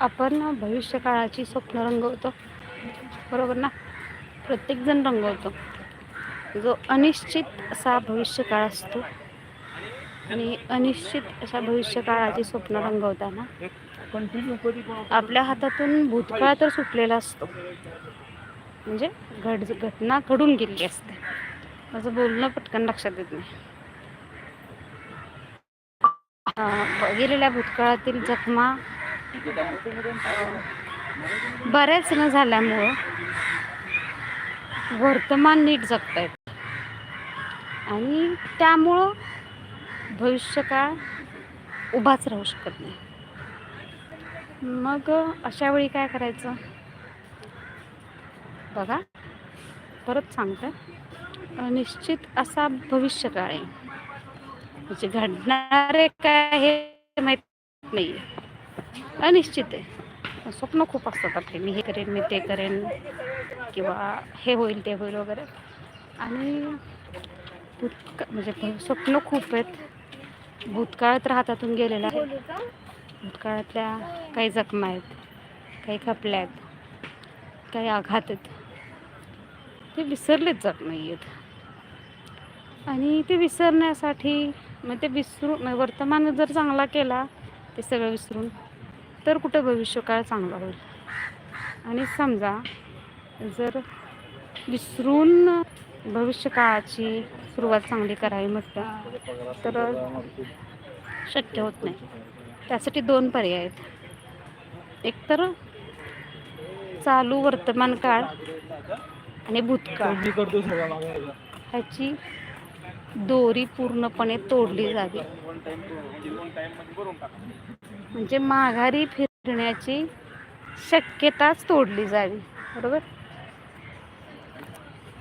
आपण भविष्यकाळाची स्वप्न रंगवतो. बरोबर ना? प्रत्येकजण रंगवतो. जो अनिश्चित असा भविष्यकाळ असतो. आणि अनिश्चित अशा भविष्यकाळाची स्वप्न रंगवताना आपल्या हातातून भूतकाळ तर सुटलेला असतो. म्हणजे घड घटना घडून गेलेली असते. माझं बोलणं पटकन लक्षात येत नाही. गेलेल्या भूतकाळातील जखमा बऱ्याच न झाल्यामुळं वर्तमान नीट जगतायत. आणि त्यामुळं भविष्यकाळ उभाच राहू शकत नाही. मग अशा वेळी काय करायचं? बघा परत सांगतं. निश्चित असा भविष्यकाळ आहे. म्हणजे घडणारे काय हे माहीत नाही अनिश्चित आहे. स्वप्न खूप असतात आपले. मी हे करेन मी ते करेन किंवा हे होईल ते होईल वगैरे. आणि भूतका म्हणजे स्वप्न खूप आहेत. भूतकाळात राहतातून गेलेला आहे. भूतकाळातल्या काही जखमा आहेत काही खपल्या आहेत काही आघात आहेत. ते विसरलेच जात नाही आहेत आणि ते विसरण्यासाठी मग ते विसरू म्हणजे वर्तमान जर चांगला केला ते सगळं विसरून तर कुठं भविष्यकाळ चांगला होईल? आणि समजा जर विसरून भविष्यकाळाची सुरुवात चांगली करावी म्हटलं तर शक्य होत नाही. त्यासाठी दोन पर्याय आहेत. एक तर चालू वर्तमान काळ आणि भूतकाळ. ह्याची दोरी पूर्णपणे तोडली जावी. म्हणजे माघारी फिरण्याची शक्यताच तोडली जावी. बरोबर?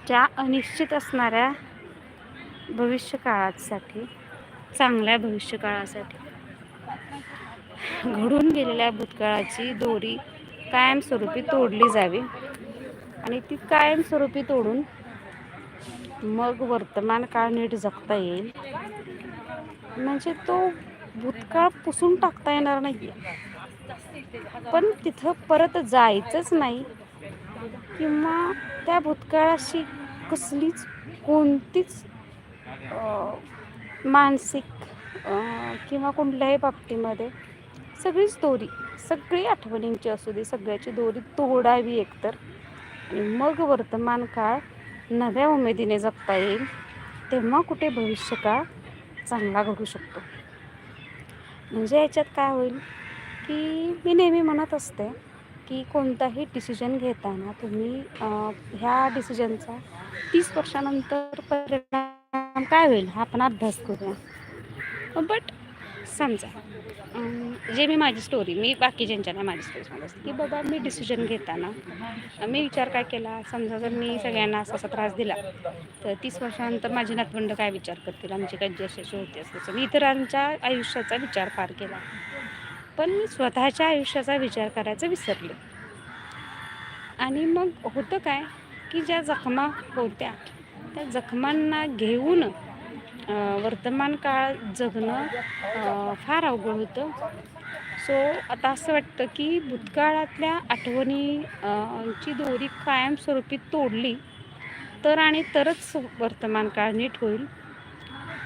त्या अनिश्चित असणाऱ्या भविष्यकाळासाठी चांगल्या भविष्यकाळासाठी. घडून गेलेल्या भूतकाळाची दोरी कायमस्वरूपी तोडली जावी. आणि ती कायमस्वरूपी तोडून मग वर्तमान काळ नीट जगता येईल. म्हणजे तो भूतकाळ पुसून टाकता येणार नाही पण तिथं परत जायचंच नाही. किंवा त्या भूतकाळाशी कसलीच कोणतीच मानसिक किंवा कुठल्याही बाबतीमध्ये सगळीच दोरी सगळी आठवणींची असू दे सगळ्याची दोरी तोडावी एकतर. आणि मग वर्तमान काळ नव्या उमेदीने जगता येईल तेव्हा कुठे भविष्यकाळ चांगला घडू शकतो. म्हणजे याच्यात काय होईल की मी नेहमी म्हणत असते की कोणताही डिसिजन घेताना तुम्ही ह्या डिसिजनचा तीस वर्षानंतर परिणाम काय होईल हा आपण अभ्यास करूया. बट समजा जे मी माझी स्टोरी मी बाकीच्यांच्या नाही माझी स्टोरी सांगत असते. की बाबा मी डिसिजन घेताना मी विचार काय केला? समजा जर मी सगळ्यांना असा असा त्रास दिला तर तीस वर्षानंतर माझे नातवंड काय विचार करतील? आमची काही अशी होते असल्याचं मी इतरांच्या आयुष्याचा विचार फार केला. पण मी स्वतःच्या आयुष्याचा विचार करायचं विसरले. आणि मग होतं काय? की ज्या जखमा होत्या त्या जखमांना घेऊन वर्तमान काळ जगणं फार अवघड होतं. सो आता असं वाटतं की भूतकाळातल्या आठवणी ची दोरी कायमस्वरूपी तोडली तर आणि तरच वर्तमान काळ नीट होईल.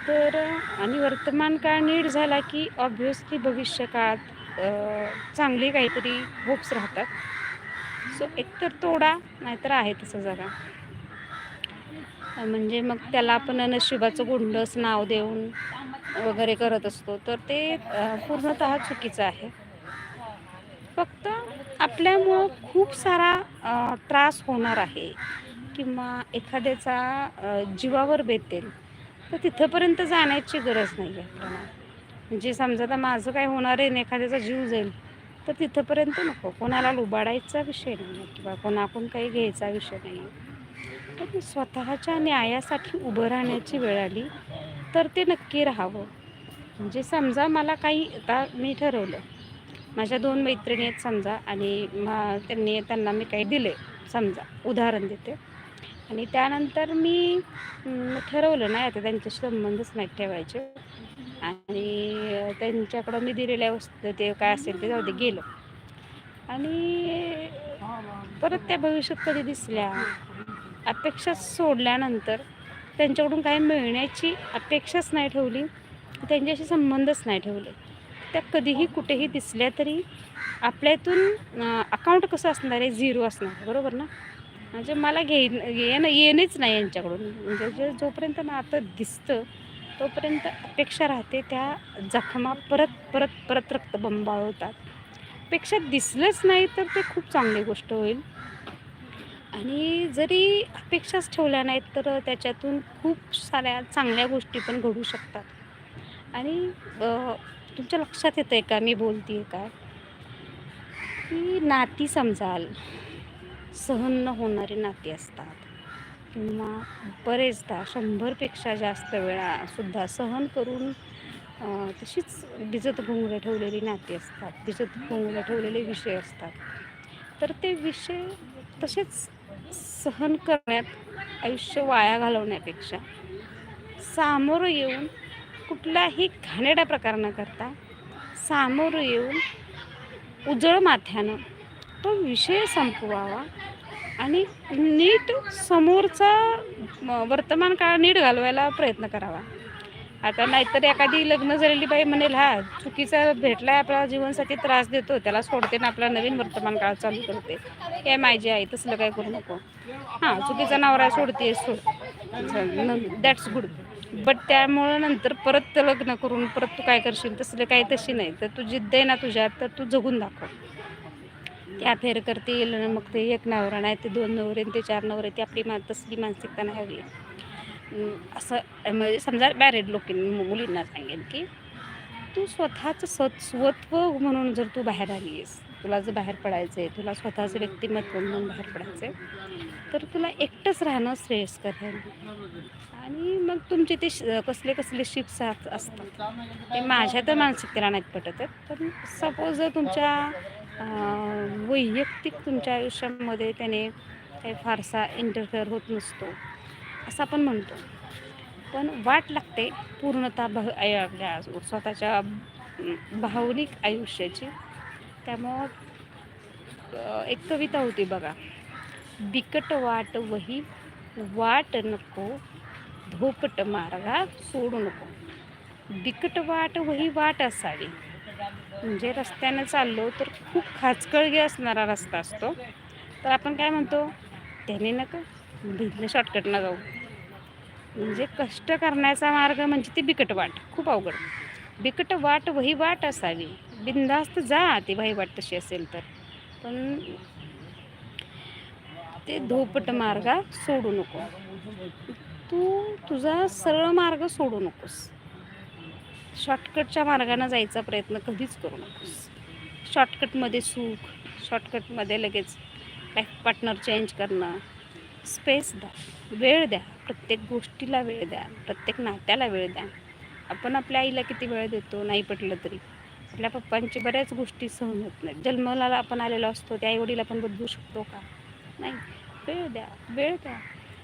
तर आणि वर्तमान काळ नीट झाला की ऑब्व्हियसली भविष्यकाळात चांगली काहीतरी होप्स राहतात. सो एकतर तोडा नाहीतर आहे तसं जरा. म्हणजे मग त्याला आपण नशिबाचं गुंडस नाव देऊन वगैरे करत असतो. तर ते पूर्णत पूर्णतः चुकीचं आहे. फक्त आपल्यामुळं खूप सारा त्रास होणार आहे किंवा एखाद्याचा जीवावर बेतेल तर तिथंपर्यंत जाण्याची गरज नाही आहे आपल्याला. म्हणजे समजा आता माझं काय होणार आहे आणि एखाद्याचा जीव जाईल तर तिथंपर्यंत नको. कोणाला लुबाडायचा विषय नाही किंवा कोणाकडून काही घ्यायचा विषय नाही आहे पण स्वतःच्या न्यायासाठी उभं राहण्याची वेळ आली तर ते नक्की राहावं. म्हणजे समजा मला काही आता मी ठरवलं. माझ्या दोन मैत्रिणी आहेत समजा आणि मा त्यांनी त्यांना मी काही दिले समजा उदाहरण देते. आणि त्यानंतर मी ठरवलं नाही आता त्यांच्याशी संबंधच नाही ठेवायचे. आणि त्यांच्याकडं मी दिलेल्या वस्तू ते काय असेल ते जाऊ दे गेलं. आणि परत त्या भविष्यात कधी दिसल्या? अपेक्षा सोडल्यानंतर त्यांच्याकडून काही मिळण्याची अपेक्षाच नाही ठेवली त्यांच्याशी संबंधच नाही ठेवले. त्या कधीही कुठेही दिसल्या तरी आपल्यातून अकाउंट कसं असणार आहे? झिरो असणार बरोबर ना? म्हणजे मला घे येणं येणेच नाही यांच्याकडून. म्हणजे जे जोपर्यंत नातं दिसतं तोपर्यंत अपेक्षा राहते त्या जखमा परत परत परत रक्तबंबाळ होतात. अपेक्षा दिसलंच नाही तर ते खूप चांगली गोष्ट होईल. आणि जरी अपेक्षाच ठेवल्या नाहीत तर त्याच्यातून खूप साऱ्या चांगल्या गोष्टी पण घडू शकतात. आणि तुमच्या लक्षात येतं आहे का मी बोलते आहे का? की नाती समजाल सहन न होणारी नाती असतात. किंवा बरेचदा शंभरपेक्षा जास्त वेळासुद्धा सहन करून तशीच भिजत घोंगडे ठेवलेली नाती असतात भिजत घोंगडे ठेवलेले विषय असतात. तर ते विषय तसेच सहन करण्यात आयुष्य वाया घालवण्यापेक्षा सामोरं येऊन कुठलाही घाणेरडा प्रकार न करता सामोरं येऊन उजळ माथ्यानं तो विषय संपवावा आणि नीट समोरचा वर्तमान काळ नीट घालवायला प्रयत्न करावा. आता नाहीतर एखादी लग्न झालेली बाई म्हणेल हा चुकीचा आहे आपला जीवनसाथी त्रास देतो त्याला सोडते ना आपला नवीन वर्तमान काळ चालू करते. हे माझी आई तसलं काय करू नको. हां चुकीचा नवरा सोडते सोड. दॅट्स गुड बट त्यामुळं नंतर परत ते लग्न करून परत तू काय करशील तसलं काय तशी नाही. तर तू जिद्द आहे ना तुझ्यात तर तू जगून दाखव. ते अफेअर करते येईल ना मग ते एक नवरा नाही ते दोन नवरे आणि ते चार नवरे ते आपली मा तसली मानसिकता नाही हवी. असं म्हणजे समजा मॅरिड लोक मुलींना सांगेन की तू स्वतःचं सत् स्वत्व म्हणून जर तू बाहेर आली आहेस तुला जर बाहेर पडायचं आहे तुला स्वतःचं व्यक्तिमत्व म्हणून बाहेर पडायचं आहे तर तुला एकटंच राहणं श्रेयस्कर आहे. आणि मग तुमचे ते श- कसले कसले शिप्स असतात. ते माझ्या तर मानसिकतेला नाहीत पटत आहेत. पण सपोज जर तुमच्या वैयक्तिक तुमच्या आयुष्यामध्ये त्याने काही फारसा इंटरफेअर होत नसतो. असं आपण म्हणतो. पण वाट लागते पूर्णतः भा आपल्या स्वतःच्या भावनिक आयुष्याची. त्यामुळं एक कविता होती बघा. बिकट वाट वही वाट नको. धोपट मार्गा सोडू नको. बिकट वाट वही वाट असावी. म्हणजे रस्त्यानं चाललो तर खूप खाचकळगी असणारा रस्ता असतो. तर आपण काय म्हणतो? त्याने नका. भिजलं शॉर्टकटनं जाऊ. म्हणजे कष्ट करण्याचा मार्ग म्हणजे ती बिकट वाट खूप अवघड. बिकट वाट वही वाट असावी. बिंदास्त जा ती वही वाट तशी असेल तर. पण ते धोपट मार्गा सोडू नको. तू तुझा सरळ मार्ग सोडू नकोस. शॉर्टकटच्या मार्गाने जायचा प्रयत्न कधीच करू नकोस. शॉर्टकटमध्ये सुख शॉर्टकटमध्ये लगेच लाईफ पार्टनर चेंज करणं स्पेस द्या. वेळ द्या. प्रत्येक गोष्टीला वेळ द्या. प्रत्येक नात्याला वेळ द्या. आपण आपल्या आईला किती वेळ देतो नाही पटलं तरी. आपल्या पप्पांची बऱ्याच गोष्टी सहन होत नाहीत. जन्माला आपण आलेलो असतो त्या आईवडील आपण बदलू शकतो का? नाही. वेळ द्या. वेळ द्या.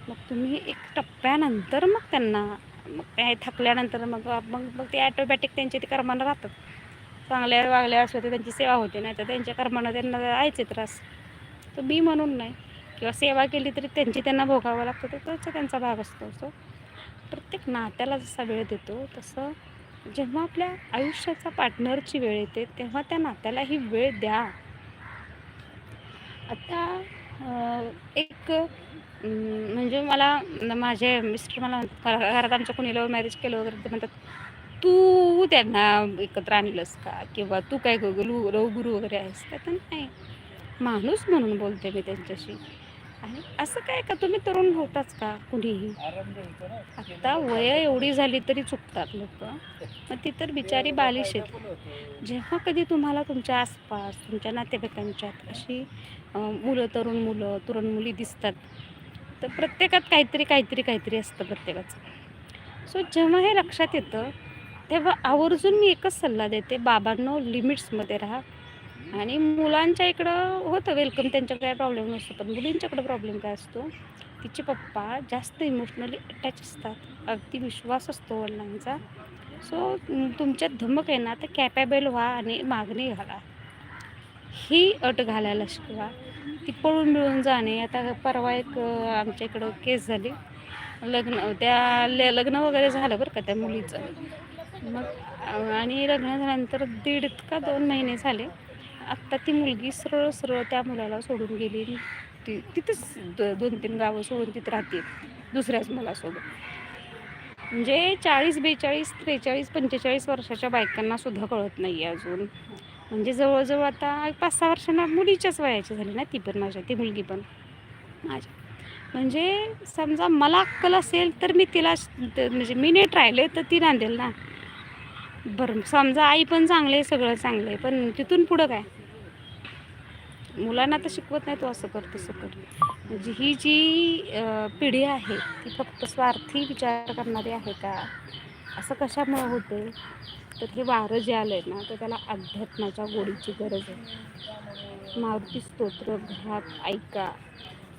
मग तुम्ही एक टप्प्यानंतर मग त्यांना मग काय थकल्यानंतर मग मग मग ते ॲटोमॅटिक त्यांचे ते कर्मानं राहतात. चांगल्या वागल्या असल्या तर त्यांची सेवा होते नाही तर त्यांच्या कर्मानं त्यांना आहेच त्रास. तर मी म्हणून नाही. किंवा सेवा केली तरी त्यांची त्यांना भोगावं लागतं तर त्याचा त्यांचा भाग असतो. सो प्रत्येक नात्याला जसा वेळ देतो तसं जेव्हा आपल्या आयुष्याचा पार्टनरची वेळ येते तेव्हा त्या नात्याला ही वेळ द्या. आता एक म्हणजे मला माझे मिस्टर मला घरात आमच्या कोणी लव्ह मॅरेज केलं वगैरे ते म्हणतात तू त्यांना एकत्र आणलंस का? किंवा तू काय गुरु गुरु वगैरे आहेस का? तर नाही. माणूस म्हणून बोलते मी त्यांच्याशी. आणि असं काय का? तुम्ही तरुण होताच का कुणीही? आता वय एवढी झाली तरी चुकतात लोक. मग ती तर बिचारी बालिश आहेत. जेव्हा कधी तुम्हाला तुमच्या आसपास तुमच्या नातेवाईकांच्यात अशी मुलं तरुण मुलं तरुण मुली दिसतात तर प्रत्येकात काहीतरी काहीतरी काहीतरी असतं प्रत्येकाचं. सो जेव्हा हे लक्षात येतं तेव्हा आवर्जून मी एकच सल्ला देते बाबांनो लिमिट्समध्ये राहा. आणि मुलांच्या इकडं होतं वेलकम त्यांच्या काय प्रॉब्लेम नसतो पण मुलींच्याकडं प्रॉब्लेम काय असतो? तिचे पप्पा जास्त इमोशनली अटॅच असतात अगदी विश्वास असतो वडिलांचा. सो तुमच्यात धमक आहे ना तर कॅपेबल व्हा आणि मागणी घाला. ही अट घालायला शिकवा. ती पळून मिळून जाणे. आता परवा एक आमच्या इकडं केस झाली. लग्न त्या ल- लग्न वगैरे झालं बरं का त्या मुलीचं. मग आणि लग्न झाल्यानंतर दीड का दोन महिने झाले. आत्ता ती मुलगी सरळ सरळ त्या मुलाला सोडून गेली. ती तिथंच द- दोन तीन गावं सोडून तिथं राहते. दुसऱ्याच मुलासोबत. म्हणजे चाळीस बेचाळीस त्रेचाळीस पंचेचाळीस वर्षाच्या बायकांना सुद्धा कळत नाही आहे अजून. म्हणजे जवळजवळ आता पाच सहा वर्षांना मुलीच्याच वयाची झाली ना ती पण माझ्या ती मुलगी पण माझ्या. म्हणजे समजा मला अक्कल असेल तर मी तिला म्हणजे मी नीट राहिले तर ती नांदेल ना. बरं समजा आई पण चांगले आहे सगळं चांगलं आहे पण तिथून पुढं काय? मुलांना तर शिकवत नाही तू असं कर तसं कर म्हणजे ही जी पिढी आहे ती फक्त स्वार्थी विचार करणारी आहे का? असं कशामुळे होते तर हे वारं जे आलं आहे ना तर त्याला अध्यात्माच्या गोडीची गरज आहे. मारुती स्तोत्र घरात ऐका.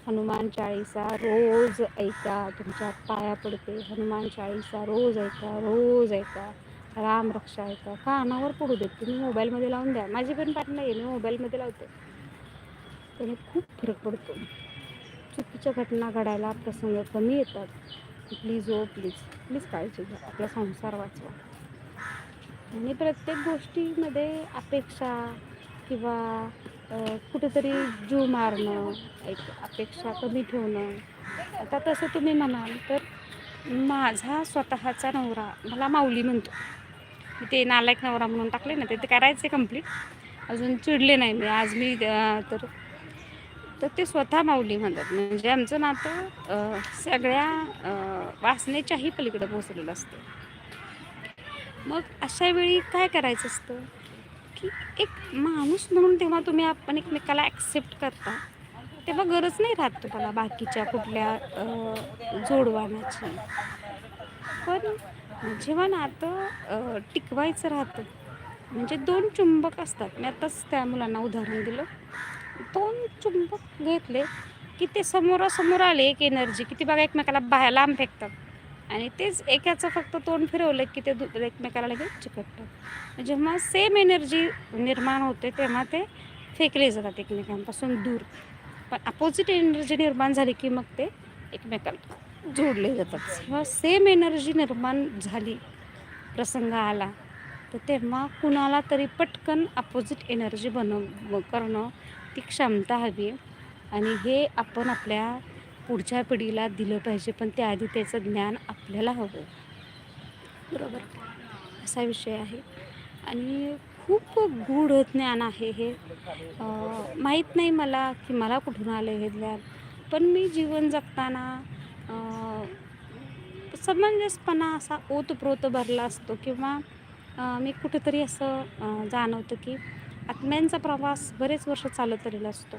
हनुमान चाळीसा रोज ऐका. तुमच्या पाया पडते. हनुमान चाळीसा रोज ऐका रोज ऐका. राम रक्षा ऐका. कानावर पडू देत. तुम्ही मोबाईलमध्ये लावून द्या. माझी पण पाठ नाही आहे. मी मोबाईलमध्ये लावते. त्याने खूप फरक पडतो. चुकीच्या घटना घडायला प्रसंग कमी येतात. Please O please. प्लीज काळजी घ्या. आपला संसार वाचवा. आणि प्रत्येक गोष्टीमध्ये अपेक्षा किंवा कुठेतरी जीव मारणं एक अपेक्षा कमी ठेवणं. आता तसं तुम्ही म्हणाल तर माझा स्वतःचा नवरा मला माऊली म्हणतो. मी ते नालायक नवरा म्हणून टाकले ना ते ते करायचे कंप्लीट अजून चिडले नाही मी. आज मी तर तर ते स्वतः माऊली म्हणतात. म्हणजे आमचं नातं सगळ्या वासनेच्याही पलीकडे पोहोचलेलं असतं. मग अशा वेळी काय करायचं असतं? की एक माणूस म्हणून तेव्हा तुम्ही आपण एकमेकाला ॲक्सेप्ट करता तेव्हा गरज नाही राहत तुम्हाला बाकीच्या कुठल्या अ, जोडवाण्याची पण जेव्हा नातं टिकवायचं राहतं म्हणजे दोन चुंबक असतात. मी आताच त्या मुलांना उदाहरण दिलं. दोन चुंबक घेतले की ते समोरासमोर आले एक एनर्जी की ती बघा एकमेकाला बाहेर लांब फेकतात. आणि तेच एकाचं फक्त तोंड फिरवलं की ते दु एकमेकाला लगेच चिकटतात. जेव्हा सेम एनर्जी निर्माण होते तेव्हा ते फेकले जातात एकमेकांपासून दूर. पण अपोजिट एनर्जी निर्माण झाली की मग ते एकमेकाला जोडले जातात. जेव्हा सेम एनर्जी निर्माण झाली प्रसंग आला तर तेव्हा कुणाला तरी पटकन अपोजिट एनर्जी बनव करणं ती क्षमता हवी आहे. आणि हे आपण आपल्या पुढच्या पिढीला दिलं पाहिजे पण त्याआधी त्याचं ज्ञान आपल्याला हवं. बरोबर? असा विषय आहे. आणि खूप गूढ ज्ञान आहे हे. माहीत नाही मला की मला कुठून आलं हे ज्ञान. पण मी जीवन जगताना समंजसपणा असा ओतप्रोत भरला असतो किंवा मी कुठेतरी असं जाणवतं की आत्म्यांचा प्रवास बरेच वर्ष चालत आलेला असतो.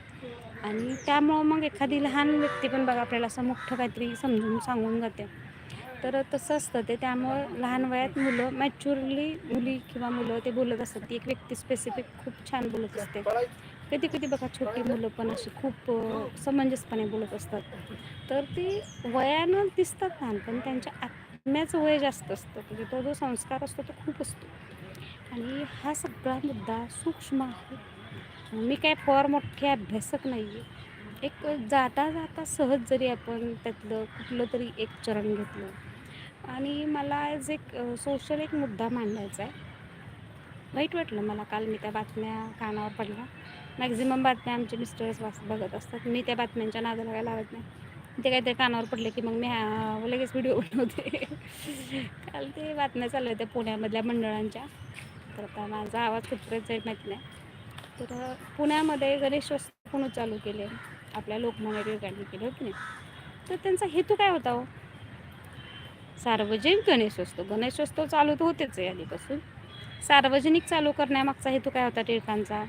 आणि त्यामुळं मग एखादी लहान व्यक्ती पण बघा आपल्याला असं मोठं काहीतरी समजून सांगून जाते. तर तसं असतं ते त्यामुळं लहान वयात मुलं मॅच्युअरली मुली किंवा मुलं ते बोलत असतात. ती एक व्यक्ती स्पेसिफिक खूप छान बोलत असते. कधी कधी बघा छोटी मुलं पण अशी खूप समंजसपणे बोलत असतात. तर ती वयानं दिसतात लहान पण त्यांच्या आत्म्याचं वय जास्त असतं. म्हणजे तो जो संस्कार असतो तो खूप असतो. आणि हा सगळा मुद्दा सूक्ष्म आहे. मी काय फार मोठे अभ्यासक नाही आहे एक जाता जाता सहज जरी आपण त्यातलं कुठलं तरी एक चरण घेतलं आणि मला आज एक सोशल एक मुद्दा मांडायचा आहे. वाईट वाटलं मला काल मी त्या बातम्या कानावर पडल्या मॅक्झिमम बातम्या आमचे मिस्टर्स वाच बघत असतात. मी त्या बातम्यांच्या नादाला काय लावत नाही. ते काहीतरी कानावर पडले की मग मी लगेच व्हिडिओ बनवते. काल ते बातम्या चालू होत्या पुण्यामधल्या मंडळांच्या. तर आता माझा आवाज कुठपर्यंत जाईल माहीत नाही. तर पुण्यामध्ये गणेशोत्सव कोण चालू केले. आपल्या लोकमान्य टिळकांनी केले होते नाही? तर त्यांचा हेतू काय होता हो? सार्वजनिक गणेशोत्सव. गणेशोत्सव चालू तर होतेच आहे आधीपासून. सार्वजनिक चालू करण्यामागचा हेतू काय होता टिळकांचा?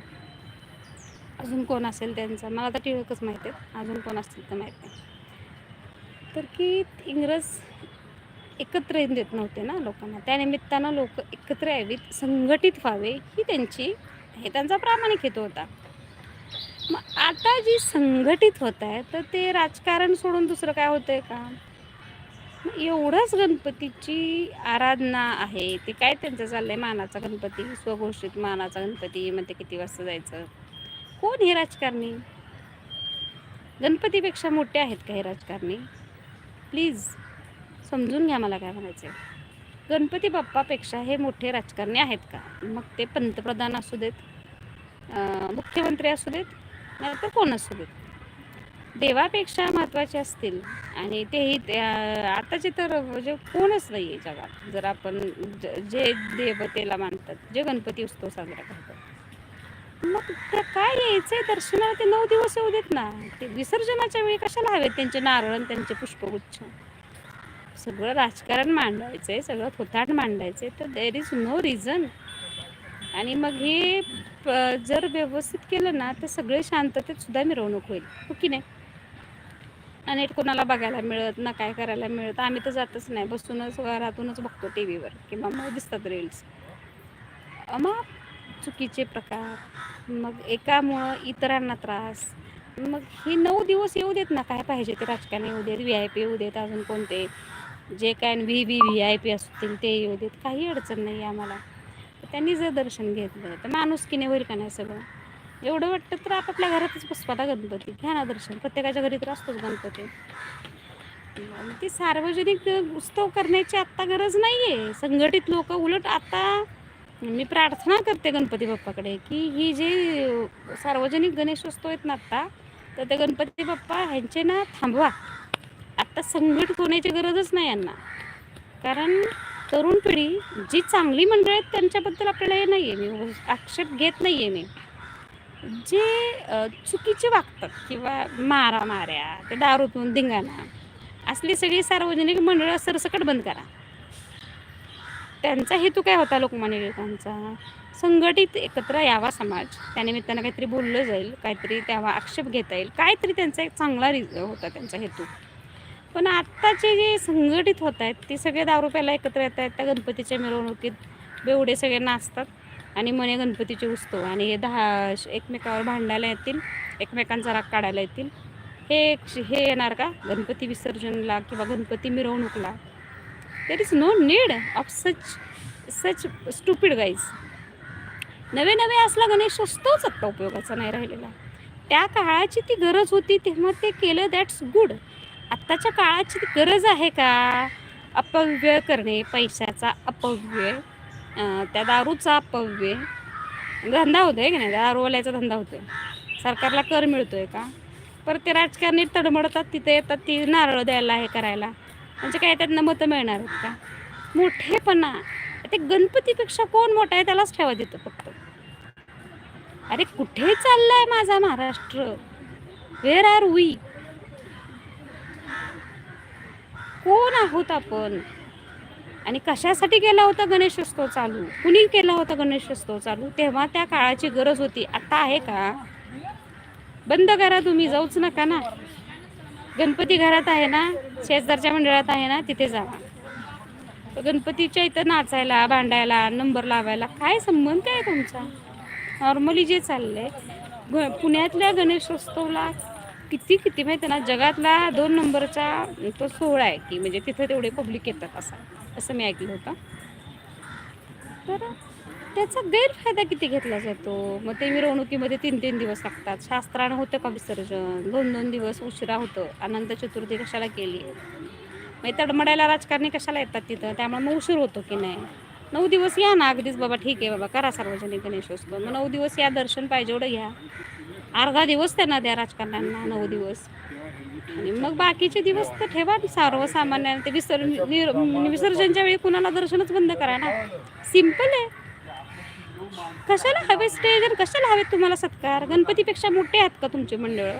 अजून कोण असेल त्यांचा? मला तर टिळकच माहीत आहेत. अजून कोण असतील तर माहीत नाही. तर की इंग्रज एकत्र येत देत नव्हते ना लोकांना. त्यानिमित्तानं लोक एकत्र यावीत संघटित व्हावे ही त्यांची हे त्यांचा प्रामाणिक हेतू होता. मग आता जी संघटित होत आहे तर ते राजकारण सोडून दुसरं काय होतं आहे का? मग एवढंच गणपतीची आराधना आहे ते काय त्यांचं चाललंय? मानाचा गणपती स्वघोषित मानाचा गणपती मग ते किती वाजता जायचं? कोण हे राजकारणी? गणपतीपेक्षा मोठे आहेत का हे राजकारणी? प्लीज. समजून घ्या मला काय म्हणायचं आहे. गणपती बाप्पापेक्षा हे मोठे राजकारणी आहेत का? मग ते पंतप्रधान असू देत मुख्यमंत्री असू देत नाहीतर कोण असू देत? देवापेक्षा महत्त्वाचे असतील. आणि तेही ते, आताचे तर म्हणजे कोणच नाही आहे जगात. जर आपण ज- जे देवतेला मानतात जे गणपती उत्सव साजरा करतात. मग त्या काय यायचं आहे दर्शनाला ते नऊ दिवस येऊ देत ना. ते विसर्जनाच्या वेळी कशाला हवेत? त्यांचे नारळ आणि त्यांचे पुष्पगुच्छ. सगळं राजकारण मांडायचं आहे सगळं मांडायचं आहे तर देर इज नो रिझन आणि मग हे प- जर व्यवस्थित केलं ना तर सगळे शांततेत सुद्धा मिरवणूक होईल. हो की नाही? आणि कोणाला बघायला मिळत ना काय करायला मिळत आम्ही तर जातच नाही. बसूनच घरातूनच बघतो टी व्हीवर किंवा मग दिसतात रील्स मग चुकीचे प्रकार मग एकामुळं इतरांना त्रास मग हे नऊ दिवस येऊ देत ना काय पाहिजे ते राजकारणी येऊ देत व्ही आय पी येऊ देत अजून कोणते? जे काय V V V I P असतील ते येऊ देत. काही अडचण नाही आम्हाला. त्यांनी जर दर्शन घेतलं तर माणुसकीने होईल का नाही सगळं? एवढं वाटतं तर आपापल्या घरातच पुष्पाला गणपती. घ्या ना दर्शन. प्रत्येकाच्या घरी तर असतोच गणपती. ते सार्वजनिक उत्सव करण्याची आत्ता गरज नाही आहे संघटित लोक उलट आता मी प्रार्थना करते गणपती बाप्पाकडे की ही जे सार्वजनिक गणेशोत्सव आहेत ना आत्ता तर ते गणपती बाप्पा ह्यांचे ना थांबवा. आत्ता संघटित होण्याची गरजच नाही यांना. कारण तरुण पिढी जी चांगली मंडळी आहेत त्यांच्याबद्दल आपल्याला हे नाही आहे मी आक्षेप घेत नाही आहे मी. जे चुकीचे वागतात किंवा मारा माऱ्या ते दारूतून धिंगाणा असली सगळी सार्वजनिक मंडळं सरसकट बंद करा. त्यांचा हेतू काय होता लोकमान्य टिळकांचा? संघटित एकत्र यावा समाज. त्यानिमित्तानं काहीतरी बोललं जाईल काहीतरी त्यावा आक्षेप घेता येईल. काहीतरी त्यांचा एक चांगला रिझ होता त्यांचा हेतू. पण आत्ताचे जे संघटित होत आहेत ते सगळे दारू प्यायला एकत्र येत आहेत. त्या गणपतीच्या मिरवणुकीत बेवडे सगळे नाचतात आणि मने गणपतीचे उत्सव. आणि हे दहा एकमेकावर भांडायला येतील एकमेकांचा राग काढायला येतील. हे हे येणार का? गणपती विसर्जनला किंवा Ganpati मिरवणूकला. There is no need of such such stupid guys नवे नवे असला गणेशोत्सवच आत्ता उपयोगाचा नाही राहिलेला. त्या काळाची ती गरज होती तेव्हा ते केलं दॅट्स गुड आत्ताच्या काळाची ती गरज आहे का? अपव्यय करणे पैशाचा अपव्यय त्या दारूचा अपव्यय. धंदा होतोय की नाही? दारूवाल्याचा धंदा होतोय. सरकारला कर मिळतोय का? परत ते राजकारणी तडमडतात तिथे येतात ती नारळ द्यायला हे करायला. म्हणजे काय त्यातनं मतं मिळणार आहेत का? मोठेपणा. ते गणपतीपेक्षा कोण मोठा आहे त्यालाच ठेवा देतं फक्त. अरे कुठे चाललाय माझा महाराष्ट्र? वेर आर वी कोण आहोत आपण? आणि कशासाठी केला होता गणेशोत्सव चालू? कुणी केला होता गणेशोत्सव चालू? तेव्हा त्या काळाची गरज होती. आता आहे का? बंद करा तुम्ही जाऊच नका ना. गणपती घरात आहे ना? शेजारच्या मंडळात आहे ना? तिथे जावा तर गणपतीच्या इथं नाचायला भांडायला नंबर लावायला काय संबंध आहे तुमचा? नॉर्मली जे चाललंय. ग पुण्यातल्या गणेशोत्सवला किती किती माहिती आहे ना जगातला दोन नंबरचा तो सोहळा आहे की म्हणजे तिथं तेवढे पब्लिक येतात असा. असं मी ऐकलं होतं. तर त्याचा गैरफायदा किती घेतला जातो? मग ते मिरवणुकीमध्ये तीन तीन दिवस लागतात. शास्त्रानं होतं का विसर्जन? दोन दोन दिवस उशिरा होतं. अनंत चतुर्थी कशाला केली? मग तडमडायला राजकारणी कशाला येतात तिथं? त्यामुळे मग उशीर होतो की नाही? नऊ दिवस या ना. अगदीच बाबा ठीक आहे बाबा. करा सार्वजनिक गणेशोत्सव. मग नऊ दिवस या दर्शन पाहिजे एवढं घ्या. अर्धा दिवस त्यांना द्या राजकारण्यांना नऊ दिवस. आणि मग बाकीचे दिवस तर ठेवा सर्वसामान्य ते विसर विसर्जनच्या वेळी कुणाला दर्शनच बंद करा ना. सिंपल आहे. कशाला हवे स्टेज आणि कशाला हवे तुम्हाला सत्कार? गणपतीपेक्षा मोठे आहेत का तुमचे मंडळ?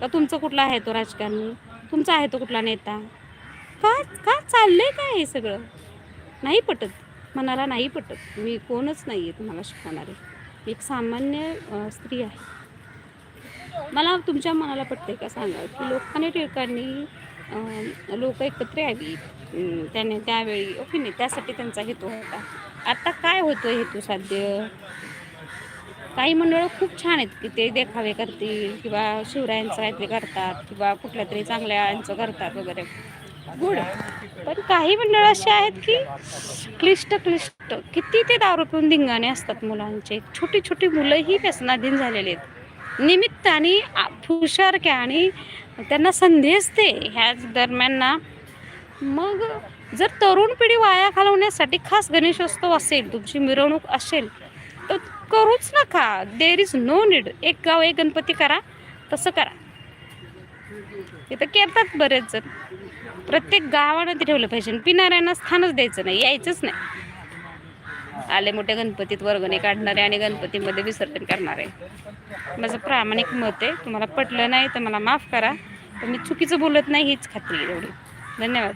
का तुमचं कुठला आहे तो राजकारणी? तुमचा आहे तो कुठला नेता? का का चाललंय काय हे सगळं? नाही पटत. मनाला नाही पटत. मी कोणच नाही आहे तुम्हाला शिकवणारे. एक सामान्य स्त्री आहे. मला तुमच्या मनाला पटते का सांगा? की लोकांनी टिळकांनी लोक एकत्र यावी. त्याने त्यावेळी ओके नाही त्यासाठी त्यांचा हेतू होता. आता काय होतं हेतू साध्य? काही मंडळं खूप छान आहेत की ते देखावे करतील किंवा शिवरायांचं काहीतरी करतात किंवा कुठल्या तरी चांगल्या यांचं करतात वगैरे. गुड. पण काही मंडळ असे आहेत की क्लिष्ट क्लिष्ट. किती ते दारू पिऊन धिंगाणे असतात मुलांचे. छोटी छोटी मुलंही व्यसनाधीन झालेली आहेत. निमित्ताने फुशारक्या आणि त्यांना संधी असते ह्याच दरम्यान ना मग जर तरुण पिढी वाया घालवण्यासाठी खास गणेशोत्सव असेल तुमची मिरवणूक असेल तर करूच नका. देर इज नो नीड एक गाव एक गणपती करा तसं करा. इथं करतात बरेच जण. प्रत्येक गावानं ते ठेवलं पाहिजे. पिणाऱ्यांना स्थानच द्यायचं नाही यायचंच नाही. आले मोठे गणपतीत वर्गणी काढणारे आणि गणपतीमध्ये विसर्जन करणारे. माझं प्रामाणिक मत आहे. तुम्हाला पटलं नाही तर मला माफ करा. पण मी चुकीचं बोलत नाही हीच खात्री एवढी. धन्यवाद.